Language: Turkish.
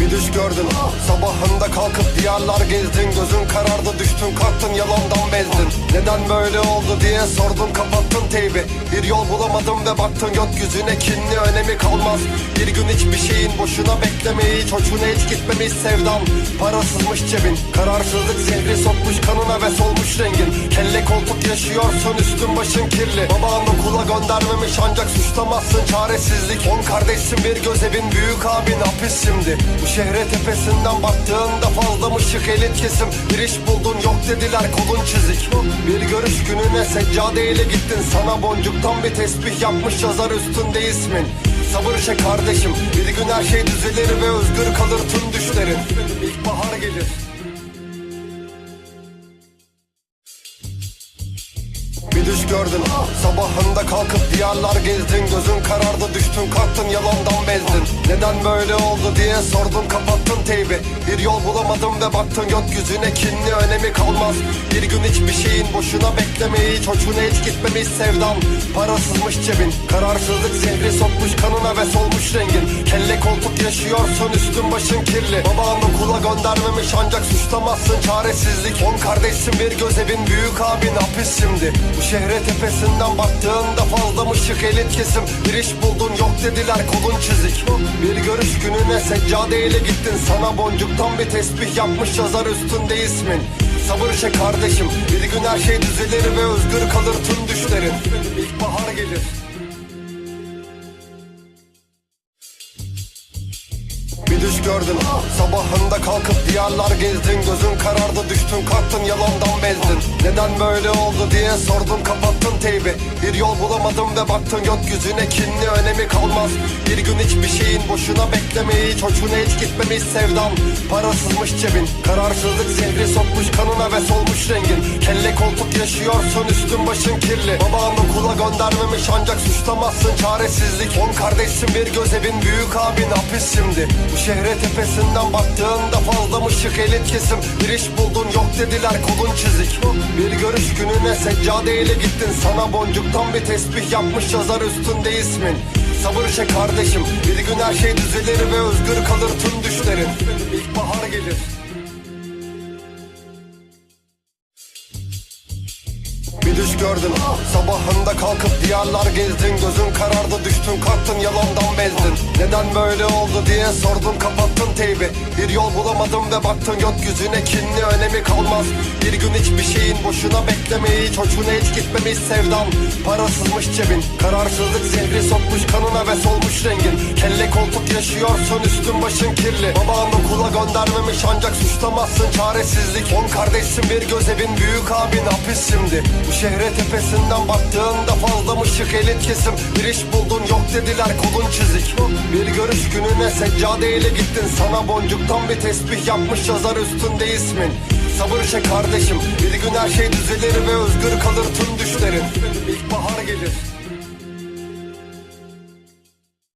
Bir düş gördün. Sabahında kalkıp diyarlar gezdin. Gözün karardı düştün kalktın yalandan bezdin. Neden böyle oldu diye sordun kapattın teybi. Bir yol bulamadım ve baktın gökyüzüne kinli önemi kalmaz. Bir gün hiçbir şeyin boşuna beklemeyi hiç hoşuna hiç gitmemiş sevdan. Parasızmış cebin Kararsızlık zehri sokmuş kanına ve solmuş rengin. Kelle koltuk yaşıyorsun üstün başın kirli. Baban okula göndermemiş ancak suçlamazsın çaresizlik. On kardeşsin bir göz evin büyük abin hapis şimdi şehre tepesinden baktığında fazla mı şık elit kesim. Bir iş buldun yok dediler kolun çizik. Bir görüş gününe seccadeyle gittin. Sana boncuktan bir tesbih yapmış yazar üstünde ismin. Sabır çek kardeşim Bir gün her şey düzelir ve özgür kalır tüm düşlerin. İlkbahar gelir. Bir düş gördün Sabahında kalkıp diyarlar gezdin. Gözün karardı düştün kalktın yalandan Neden böyle oldu diye sordun kapattın teybi. Bir yol bulamadım ve baktın gökyüzüne kinli önemi kalmaz. Bir gün hiçbir şeyin boşuna beklemeyi hoşuna hiç gitmemiş sevdan Parasızmış cebin Kararsızlık zehri sokmuş kanına ve solmuş rengin. Kelle koltuk yaşıyorsun üstün başın kirli. Baban okula göndermemiş ancak suçlamazsın çaresizlik. On kardeşsin bir göz evin büyük abin hapis şimdi. Bu şehre tepesinden baktığında fazla mı şık elit kesim. Bir iş buldun yok dediler kolun çizik. Bir görüş gününe seccadeyle gittin. Sana boncuktan bir tesbih yapmış yazar üstünde ismin. Sabır çek kardeşim Bir gün her şey düzelir ve özgür kalır tüm düşlerin. İlkbahar gelir. Bir düş gördün Sabahında kalkıp diyarlar gezdin. Gözün karardı düştün kalktın yalandan Neden böyle oldu diye sordun kapattın teybi. Bir yol bulamadım ve baktın gökyüzüne kinli önemi kalmaz. Bir gün hiçbir şeyin boşuna beklemeyi hoşuna hiç gitmemiş sevdan Parasızmış cebin Kararsızlık zehri sokmuş kanına ve solmuş rengin. Kelle koltuk yaşıyorsun üstün başın kirli. Baban okula göndermemiş ancak suçlamazsın çaresizlik. On kardeşsin bir göz evin büyük abin hapis şimdi. Bu şehre tepesinden baktığında fazla mı şık elit kesim. Bir iş buldun yok dediler kolun çizik Bir görüş gününe seccadeyle gittin. Sana boncuktan bir tesbih yapmış yazar üstünde ismin. Sabır çek kardeşim. Bir gün her şey düzelir ve özgür kalır tüm düşlerin. İlkbahar gelir. Bir düş gördün. Sabahında kalkıp diyarlar gezdin. Gözün karardı düştün kalktın yalandan bezdin Neden böyle oldu diye sordun kapattın teybi. Bir yol bulamadım ve baktın gökyüzüne kinli önemi kalmaz. Bir gün hiçbir şeyin boşuna beklemeyi hoşuna hiç gitmemiş sevdan Parasızmış cebin Kararsızlık zehri sokmuş kanına ve solmuş rengin. Kelle koltuk yaşıyorsun üstün başın kirli. Baban okula göndermemiş ancak suçlamazsın çaresizlik. On kardeşsin bir göz evin büyük abin hapis şimdi. Bu şehre tepesinden baktığında fazla mı şık elit kesim. Bir iş buldun yok dediler kolun çizik Bir görüş gününe seccadeyle gittin. Sana boncuktan bir tesbih yapmış yazar üstünde ismin. Sabır çek kardeşim. Bir gün her şey düzelir ve özgür kalır tüm düşlerin. İlkbahar gelir